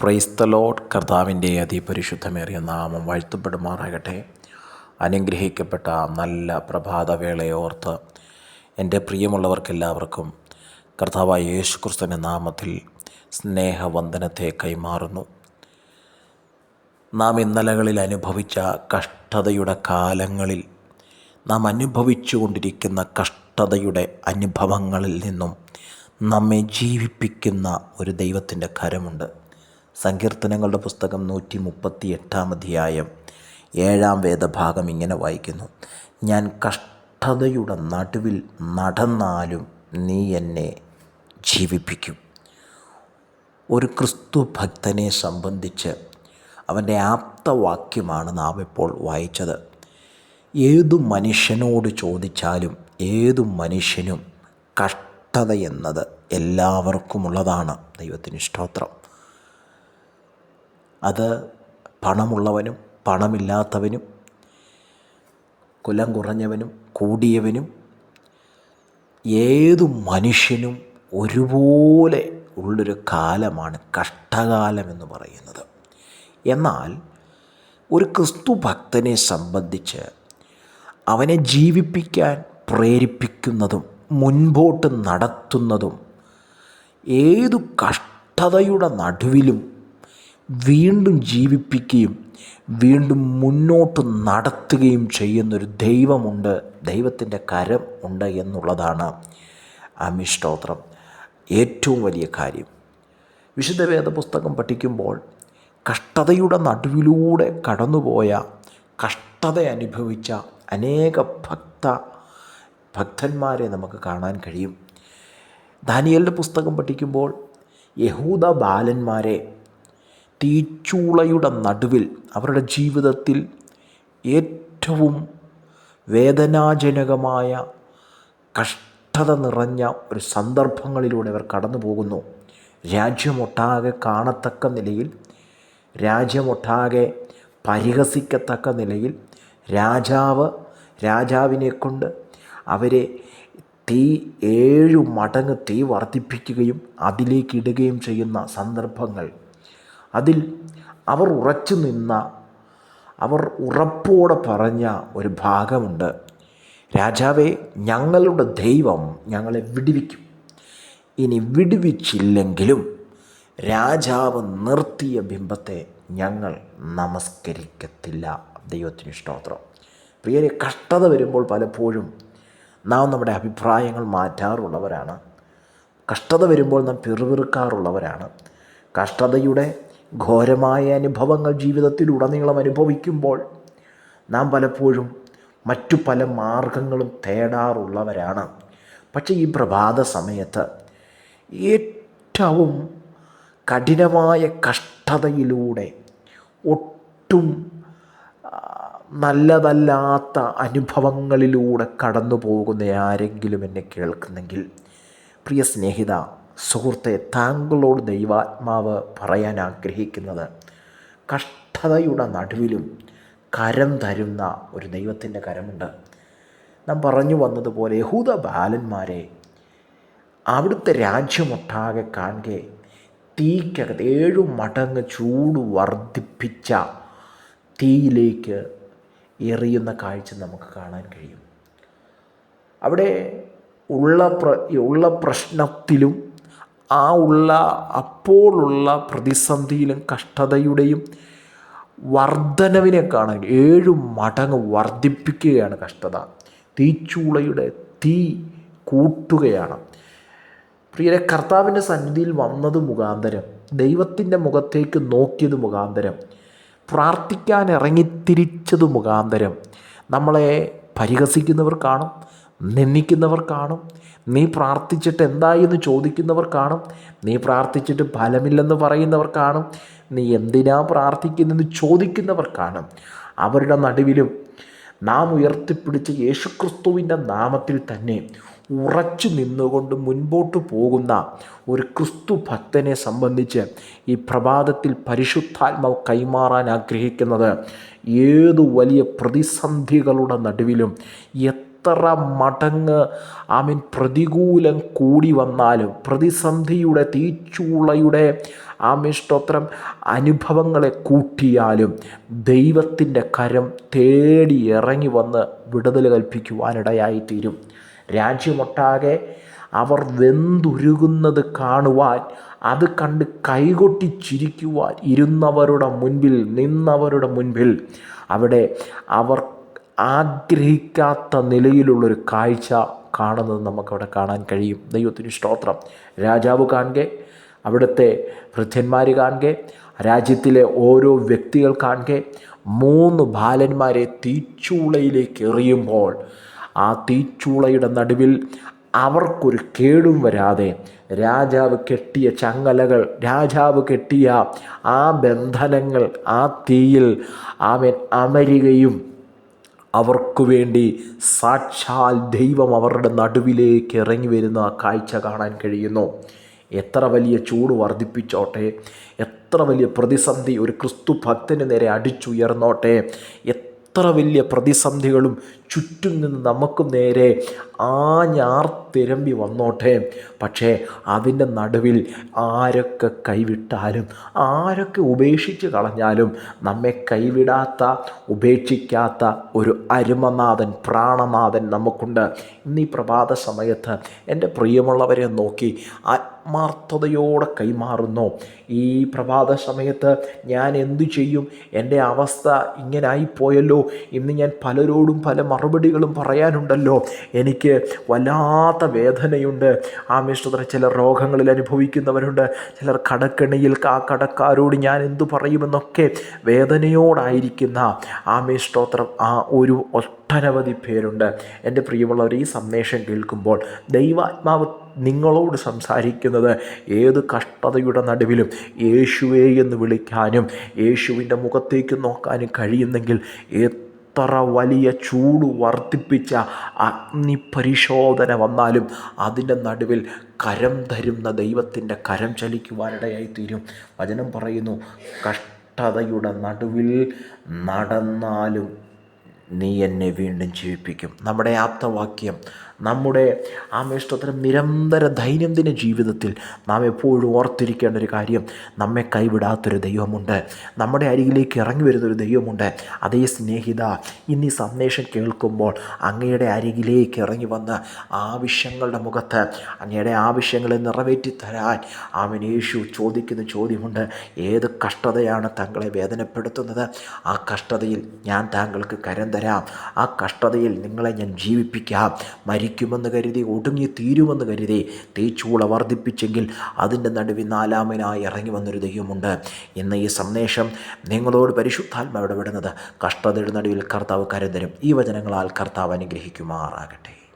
Praise the Lord കർത്താവിന്റെ അതിപരിശുദ്ധമേറിയ നാമം വാഴ്ത്തപ്പെടുമാറാകട്ടെ. അനുഗ്രഹിക്കപ്പെട്ട നല്ല പ്രഭാതവേളയോർത്ത് എന്റെ പ്രിയമുള്ളവർക്കെല്ലാവർക്കും കർത്താവായ യേശു ക്രിസ്തുവിന്റെ നാമത്തിൽ സ്നേഹവന്ദനത്തെ കൈമാറുന്നു. നാം ഇന്നലകളിൽ അനുഭവിച്ച കഷ്ടതയുടെ കാലങ്ങളിൽ നാം അനുഭവിച്ചുകൊണ്ടിരിക്കുന്ന കഷ്ടതയുടെ അനുഭവങ്ങളിൽ നിന്നും നമ്മെ ജീവിപ്പിക്കുന്ന ഒരു ദൈവത്തിന്റെ കരമുണ്ട്. സങ്കീർത്തനങ്ങളുടെ പുസ്തകം നൂറ്റി മുപ്പത്തി എട്ടാം അധ്യായം ഏഴാം വേദഭാഗം ഇങ്ങനെ വായിക്കുന്നു. ഞാൻ കഷ്ടതയുടെ നടുവിൽ നടന്നാലും നീ എന്നെ ജീവിപ്പിക്കും. ഒരു ക്രിസ്തു ഭക്തനെ സംബന്ധിച്ച് അവന്റെ ആപ്തവാക്യമാണ് നാം ഇപ്പോൾ വായിച്ചത്. ഏതു മനുഷ്യനോട് ചോദിച്ചാലും ഏതു മനുഷ്യനും കഷ്ടത എന്നത് എല്ലാവർക്കുമുള്ളതാണ് ദൈവത്തിന് സ്തോത്രം. അത് പണമുള്ളവനും പണമില്ലാത്തവനും കുലം കുറഞ്ഞവനും കൂടിയവനും ഏതു മനുഷ്യനും ഒരുപോലെ ഉള്ളൊരു കാലമാണ് കഷ്ടകാലം എന്ന് പറയുന്നത്. എന്നാൽ ഒരു ക്രിസ്തു ഭക്തനെ സംബന്ധിച്ച് അവനെ ജീവിപ്പിക്കാൻ പ്രേരിപ്പിക്കുന്നതും മുൻപോട്ട് നടത്തുന്നതും ഏതു കഷ്ടതയുടെ നടുവിലും വീണ്ടും ജീവിപ്പിക്കുകയും വീണ്ടും മുന്നോട്ട് നടത്തുകയും ചെയ്യുന്നൊരു ദൈവമുണ്ട് ദൈവത്തിന്റെ കരം ഉണ്ട് എന്നുള്ളതാണ് അമിഷ്ടോത്രം ഏറ്റവും വലിയ കാര്യം. വിശുദ്ധ വേദപുസ്തകം പഠിക്കുമ്പോൾ കഷ്ടതയുടെ നടുവിലൂടെ കടന്നുപോയ കഷ്ടത അനുഭവിച്ച അനേക ഭക്ത ഭക്തന്മാരെ നമുക്ക് കാണാൻ കഴിയും. ദാനിയലിന്റെ പുസ്തകം പഠിക്കുമ്പോൾ യഹൂദ ബാലന്മാരെ തീച്ചൂളയുടെ നടുവിൽ അവരുടെ ജീവിതത്തിൽ ഏറ്റവും വേദനാജനകമായ കഷ്ടത നിറഞ്ഞ ഒരു സന്ദർഭങ്ങളിലൂടെ അവർ കടന്നു പോകുന്നു രാജ്യമൊട്ടാകെ കാണത്തക്ക നിലയിൽ രാജ്യമൊട്ടാകെ പരിഹസിക്കത്തക്ക നിലയിൽ രാജാവ് രാജാവിനെ കൊണ്ട് അവരെ തീ ഏഴു മടങ്ങ് തീ വർദ്ധിപ്പിക്കുകയും അതിലേക്കിടുകയും ചെയ്യുന്ന സന്ദർഭങ്ങൾ. അതിൽ അവർ ഉറച്ചു നിന്ന അവർ ഉറപ്പോടെ പറഞ്ഞ ഒരു ഭാഗമുണ്ട്. രാജാവെ ഞങ്ങളുടെ ദൈവം ഞങ്ങളെ വിടുവിക്കും. ഇനി വിടുവിച്ചില്ലെങ്കിലും രാജാവ് നിർത്തിയ ബിംബത്തെ ഞങ്ങൾ നമസ്കരിക്കത്തില്ല. ദൈവത്തിന് സ്തോത്രം. പ്രിയരെ കഷ്ടത വരുമ്പോൾ പലപ്പോഴും നാം നമ്മുടെ അഭിപ്രായങ്ങൾ മാറ്റാറുള്ളവരാണ്. കഷ്ടത വരുമ്പോൾ നാം പിറുപിറുക്കാറുള്ളവരാണ്. കഷ്ടതയുടെ ഘോരമായ അനുഭവങ്ങൾ ജീവിതത്തിൽ ജീവിതത്തിലുടനീളം അനുഭവിക്കുമ്പോൾ നാം പലപ്പോഴും മറ്റു പല മാർഗങ്ങളും തേടാറുള്ളവരാണ്. പക്ഷേ ഈ പ്രഭാത സമയത്ത് ഏറ്റവും കഠിനമായ കഷ്ടതയിലൂടെ ഒട്ടും നല്ലതല്ലാത്ത അനുഭവങ്ങളിലൂടെ കടന്നു പോകുന്ന ആരെങ്കിലും എന്നെ കേൾക്കുന്നെങ്കിൽ പ്രിയ സ്നേഹിത സുഹൃത്തെ താങ്കളോട് ദൈവാത്മാവ് പറയാൻ ആഗ്രഹിക്കുന്നത് കഷ്ടതയുടെ നടുവിലും കരം തരുന്ന ഒരു ദൈവത്തിന്റെ കരമുണ്ട്. നാം പറഞ്ഞു വന്നതുപോലെ യഹൂദ ബാലന്മാരെ അവിടുത്തെ രാജ്യമൊട്ടാകെ കാണുകെ തീക്കകത്ത് ഏഴു മടങ്ങ് ചൂട് വർദ്ധിപ്പിച്ച തീയിലേക്ക് എറിയുന്ന കാഴ്ച നമുക്ക് കാണാൻ കഴിയും. അവിടെ ഉള്ള പ്ര ഉള്ള പ്രശ്നത്തിലും ആ ഉള്ള അപ്പോഴുള്ള പ്രതിസന്ധിയിലും കഷ്ടതയുടെയും വർധനവിനെ കാണാൻ ഏഴു മടങ്ങ് വർദ്ധിപ്പിക്കുകയാണ് കഷ്ടത. തീച്ചൂളയുടെ തീ കൂട്ടുകയാണ്. പ്രിയരെ കർത്താവിന്റെ സന്നിധിയിൽ വന്നത് മുഖാന്തരം ദൈവത്തിന്റെ മുഖത്തേക്ക് നോക്കിയത് മുഖാന്തരം പ്രാർത്ഥിക്കാൻ ഇറങ്ങിത്തിരിച്ചത് മുഖാന്തരം നമ്മളെ പരിഹസിക്കുന്നവർ കാണും. നിന്ദിക്കുന്നവർ കാണും. നീ പ്രാർത്ഥിച്ചിട്ട് എന്തായി എന്ന് ചോദിക്കുന്നവർ കാണും. നീ പ്രാർത്ഥിച്ചിട്ട് ഫലമില്ലെന്ന് പറയുന്നവർ കാണും. നീ എന്തിനാ പ്രാർത്ഥിക്കുന്നതെന്ന് ചോദിക്കുന്നവർ കാണും. അവരുടെ നടുവിലും നാം ഉയർത്തിപ്പിടിച്ച യേശുക്രിസ്തുവിന്റെ നാമത്തിൽ തന്നെ ഉറച്ചു നിന്നുകൊണ്ട് മുൻപോട്ട് പോകുന്ന ഒരു ക്രിസ്തു ഭക്തനെ സംബന്ധിച്ച് ഈ പ്രഭാതത്തിൽ പരിശുദ്ധാത്മാവ് കൈമാറാൻ ആഗ്രഹിക്കുന്നത് ഏതു വലിയ പ്രതിസന്ധികളുടെ നടുവിലും എത്ര മടങ്ങ് ഐ മീൻ പ്രതികൂലം കൂടി വന്നാലും പ്രതിസന്ധിയുടെ തീച്ചൂളയുടെ ആമിഷ്ടോത്രം അനുഭവങ്ങളെ കൂട്ടിയാലും ദൈവത്തിന്റെ കരം തേടി ഇറങ്ങി വന്ന് വിടുതൽ കൽപ്പിക്കുവാനിടയായിത്തീരും. രാജ്യമൊട്ടാകെ അവർ വെന്തുരുകുന്നത് കാണുവാൻ അത് കണ്ട് കൈകൊട്ടിച്ചിരിക്കുവാൻ ഇരുന്നവരുടെ മുൻപിൽ നിന്നവരുടെ മുൻപിൽ. അവിടെ അവർ ആഗ്രഹിക്കാത്ത നിലയിലുള്ളൊരു കാഴ്ച കാണുന്നത് നമുക്കവിടെ കാണാൻ കഴിയും. ദൈവത്തിന് സ്തോത്രം. രാജാവ് കാണുക അവിടുത്തെ വൃദ്ധന്മാർ കാണുക രാജ്യത്തിലെ ഓരോ വ്യക്തികൾ കാണുക മൂന്ന് ബാലന്മാരെ തീച്ചൂളയിലേക്ക് എറിയുമ്പോൾ ആ തീച്ചൂളയുടെ നടുവിൽ അവർക്കൊരു കേടും വരാതെ രാജാവ് കെട്ടിയ ചങ്ങലകൾ രാജാവ് കെട്ടിയ ആ ബന്ധനങ്ങൾ ആ തീയിൽ അവൻ അമരുകയും അവർക്കു വേണ്ടി സാക്ഷാൽ ദൈവം അവരുടെ നടുവിലേക്ക് ഇറങ്ങി വരുന്ന കാഴ്ച കാണാൻ കഴിയുന്നു. എത്ര വലിയ ചൂട് വർദ്ധിപ്പിച്ചോട്ടെ എത്ര വലിയ പ്രതിസന്ധി ഒരു ക്രിസ്തു ഭക്തന് നേരെ അടിച്ചുയർന്നോട്ടെ എത്ര വലിയ പ്രതിസന്ധികളും ചുറ്റും നിന്ന് നമുക്ക് നേരെ ആഞ്ഞാർത്തിരമ്പി വന്നോട്ടെ. പക്ഷേ അതിന്റെ നടുവിൽ ആരൊക്കെ കൈവിട്ടാലും ആരൊക്കെ ഉപേക്ഷിച്ച് കളഞ്ഞാലും നമ്മെ കൈവിടാത്ത ഉപേക്ഷിക്കാത്ത ഒരു അരുമനാഥൻ പ്രാണനാഥൻ നമുക്കുണ്ട്. ഇന്ന് പ്രഭാത സമയത്ത് എന്റെ പ്രിയമുള്ളവരെ നോക്കി ആത്മാർത്ഥതയോടെ കൈമാറുന്നു. ഈ പ്രഭാത സമയത്ത് ഞാൻ എന്തു ചെയ്യും? എന്റെ അവസ്ഥ ഇങ്ങനായിപ്പോയല്ലോ. ഇന്ന് ഞാൻ പലരോടും പല മറുപടികളും പറയാനുണ്ടല്ലോ. എനിക്ക് വല്ലാത്ത വേദനയുണ്ട്. ആ ആമേഷ്ടത്ര ചില രോഗങ്ങളിൽ അനുഭവിക്കുന്നവരുണ്ട്. ചിലർ കടക്കെണിയിൽ ആ കടക്കാരോട് ഞാൻ എന്തു പറയുമെന്നൊക്കെ വേദനയോടായിരിക്കുന്ന ആ ആമേഷ്ടോത്രം ആ ഒരു ഒട്ടനവധി പേരുണ്ട്. എന്റെ പ്രിയമുള്ളവർ ഈ സന്ദേശം കേൾക്കുമ്പോൾ ദൈവാത്മാവ് നിങ്ങളോട് സംസാരിക്കുന്നത് ഏത് കഷ്ടതയുടെ നടുവിലും യേശുവേ എന്ന് വിളിക്കാനും യേശുവിന്റെ മുഖത്തേക്ക് നോക്കാനും കഴിയുന്നെങ്കിൽ എത്ര വലിയ ചൂട് വർദ്ധിപ്പിച്ച അഗ്നിപരിശോധന വന്നാലും അതിന്റെ നടുവിൽ കരം തരുന്ന ദൈവത്തിന്റെ കരം ചലിക്കുവാനിടയായി തീരും വചനം പറയുന്നു കഷ്ടതയുടെ നടുവിൽ നടന്നാലും നീ എന്നെ വീണ്ടും ജീവിപ്പിക്കും. നമ്മുടെ ആപ്തവാക്യം നമ്മുടെ ആമേഷ്ടത്തിന് നിരന്തര ദൈനംദിന ജീവിതത്തിൽ നാം എപ്പോഴും ഓർത്തിരിക്കേണ്ട ഒരു കാര്യം നമ്മെ കൈവിടാത്തൊരു ദൈവമുണ്ട്. നമ്മുടെ അരികിലേക്ക് ഇറങ്ങി വരുന്നൊരു ദൈവമുണ്ട്. അതേ സ്നേഹിത ഇന്ന് ഈ സന്ദേശം കേൾക്കുമ്പോൾ അങ്ങയുടെ അരികിലേക്ക് ഇറങ്ങി വന്ന് ആവശ്യങ്ങളുടെ മുഖത്ത് അങ്ങയുടെ ആവശ്യങ്ങളെ നിറവേറ്റി തരാൻ അവൻ ചോദിക്കുന്ന ചോദ്യമുണ്ട്. ഏത് കഷ്ടതയാണ് താങ്കളെ വേദനപ്പെടുത്തുന്നത്? ആ കഷ്ടതയിൽ ഞാൻ താങ്കൾക്ക് കരം തരാം ആ കഷ്ടതയിൽ നിങ്ങളെ ഞാൻ ജീവിപ്പിക്കാം. മരിക്കുമെന്ന് കരുതി ഒടുങ്ങി തീരുമെന്ന് കരുതി തീച്ചൂള വർദ്ധിപ്പിച്ചെങ്കിൽ അതിന്റെ നടുവിൽ നാലാമനായി ഇറങ്ങി വന്നൊരു ദൈവമുണ്ട്. ഇന്ന് ഈ സന്ദേശം നിങ്ങളോട് പരിശുദ്ധാത്മ ഇടപെടുന്നത് കഷ്ടതയുടെ നടുവിൽ കർത്താവ് കരുതരും ഈ വചനങ്ങളാൽ കർത്താവ് അനുഗ്രഹിക്കുമാറാകട്ടെ.